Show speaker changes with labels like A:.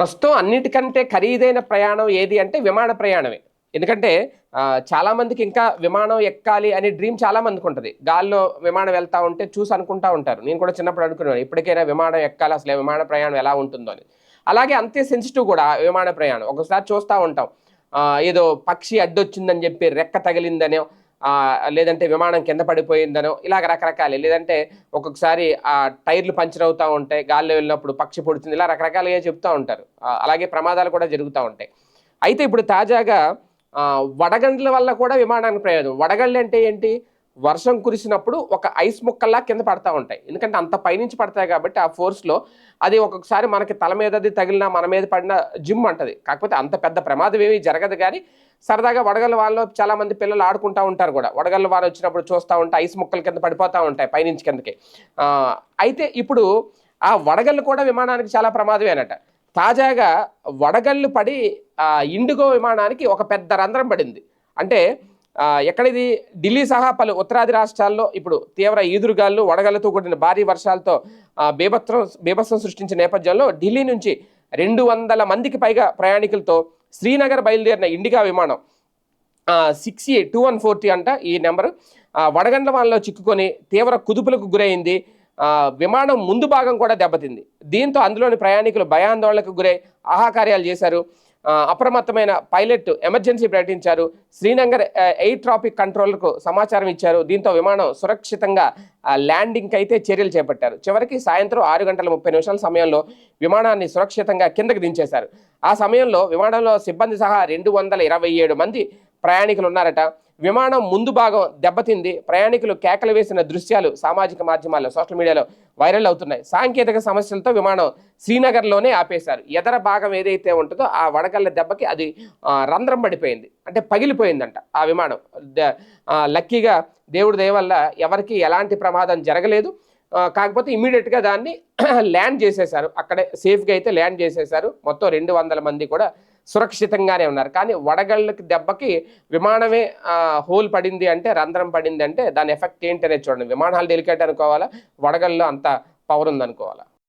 A: ప్రస్తుతం అన్నిటికంటే ఖరీదైన ప్రయాణం ఏది అంటే విమాన ప్రయాణమే. ఎందుకంటే చాలామందికి ఇంకా విమానం ఎక్కాలి అనే డ్రీమ్ చాలామందికి ఉంటుంది. గాల్లో విమానం వెళ్తా ఉంటే చూసి అనుకుంటా ఉంటారు. నేను కూడా చిన్నప్పుడు అనుకున్నాను ఇప్పటికైనా విమానం ఎక్కాలి అసలు విమాన ప్రయాణం ఎలా ఉంటుందో అని. అలాగే అంతే సెన్సిటివ్ కూడా విమాన ప్రయాణం. ఒకసారి చూస్తూ ఉంటాం. ఏదో పక్షి అడ్డొచ్చిందని చెప్పి రెక్క తగిలిందనో లేదంటే విమానం కింద పడిపోయిందనో ఇలాగ రకరకాలు. లేదంటే ఒక్కొక్కసారి ఆ టైర్లు పంచర్ అవుతూ ఉంటాయి గాల్లో వెళ్ళినప్పుడు పక్షి పొడుతుంది ఇలా రకరకాలుగా చెప్తూ ఉంటారు. అలాగే ప్రమాదాలు కూడా జరుగుతూ ఉంటాయి. అయితే ఇప్పుడు తాజాగా వడగండ్ల వల్ల కూడా విమానానికి ప్రయోజనం. వడగండ్లు అంటే ఏంటి? వర్షం కురిసినప్పుడు ఒక ఐస్ ముక్కల్లా కింద పడతా ఉంటాయి. ఎందుకంటే అంత పైనుంచి పడతాయి కాబట్టి ఆ ఫోర్స్లో అది ఒక్కొక్కసారి మనకి తల మీదది తగిలినా మన మీద పడిన జిమ్ అంటది. కాకపోతే అంత పెద్ద ప్రమాదం ఏమీ జరగదు కానీ సరదాగా వడగళ్ళ వాళ్ళు చాలా మంది పిల్లలు ఆడుకుంటూ ఉంటారు కూడా. వడగళ్ళ వాన వచ్చినప్పుడు చూస్తూ ఉంటే ఐస్ ముక్కల కింద పడిపోతూ ఉంటాయి పైనుంచి కిందకి. అయితే ఇప్పుడు ఆ వడగళ్ళు కూడా విమానానికి చాలా ప్రమాదమేనట. తాజాగా వడగళ్ళు పడి ఆ ఇండిగో విమానానికి ఒక పెద్ద రంధ్రం పడింది. అంటే ఆ, ఎక్కడిది? ఢిల్లీ సహా పలు ఉత్తరాది రాష్ట్రాల్లో ఇప్పుడు తీవ్ర ఈదురుగాలు వడగళ్ళతో కూడిన భారీ వర్షాలతో బీభత్సం బీభత్సం సృష్టించిన నేపథ్యంలో ఢిల్లీ నుంచి రెండు వందల మందికి పైగా ప్రయాణికులతో శ్రీనగర్ బయలుదేరిన ఇండిగా విమానం six A two one forty అంట ఈ నెంబర్ వడగండ్ల వానలో చిక్కుకొని తీవ్ర కుదుపులకు గురైంది. విమానం ముందు భాగం కూడా దెబ్బతింది. దీంతో అందులోని ప్రయాణికులు భయాందోళనకు గురై ఆహాకార్యాలు చేశారు. అప్రమత్తమైన పైలట్ ఎమర్జెన్సీ ప్రకటించారు. శ్రీనగర్ ఎయిర్ ట్రాఫిక్ కంట్రోలర్కు సమాచారం ఇచ్చారు. దీంతో విమానం సురక్షితంగా ల్యాండింగ్కి అయితే చర్యలు చేపట్టారు. చివరికి సాయంత్రం ఆరు గంటల ముప్పై నిమిషాల సమయంలో విమానాన్ని సురక్షితంగా కిందకు దించేశారు. ఆ సమయంలో విమానంలో సిబ్బంది సహా రెండు వందల ఇరవై ఏడు మంది ప్రయాణికులు ఉన్నారట. విమానం ముందు భాగం దెబ్బతింది. ప్రయాణికులు కేకలు వేసిన దృశ్యాలు సామాజిక మాధ్యమాల్లో సోషల్ మీడియాలో వైరల్ అవుతున్నాయి. సాంకేతిక సమస్యలతో విమానం శ్రీనగర్లోనే ఆపేశారు. ఎదర భాగం ఏదైతే ఉంటుందో ఆ వడగళ్ళ దెబ్బకి అది రంధ్రం పడిపోయింది. అంటే పగిలిపోయిందంట ఆ విమానం. లక్కీగా దేవుడి దయ వల్ల ఎవరికి ఎలాంటి ప్రమాదం జరగలేదు. కాకపోతే ఇమీడియట్గా దాన్ని ల్యాండ్ చేసేశారు. అక్కడే సేఫ్గా అయితే ల్యాండ్ చేసేశారు. మొత్తం రెండు వందల మంది కూడా సురక్షితంగానే ఉన్నారు. కానీ వడగళ్ళకి దెబ్బకి విమానమే హోల్ పడింది అంటే రంధ్రం పడింది అంటే దాని ఎఫెక్ట్ ఏంటి అనేది చూడండి విమానాలు డెలికేట్ అనుకోవాలా? వడగళ్ళు అంత పవర్ ఉందనుకోవాలా?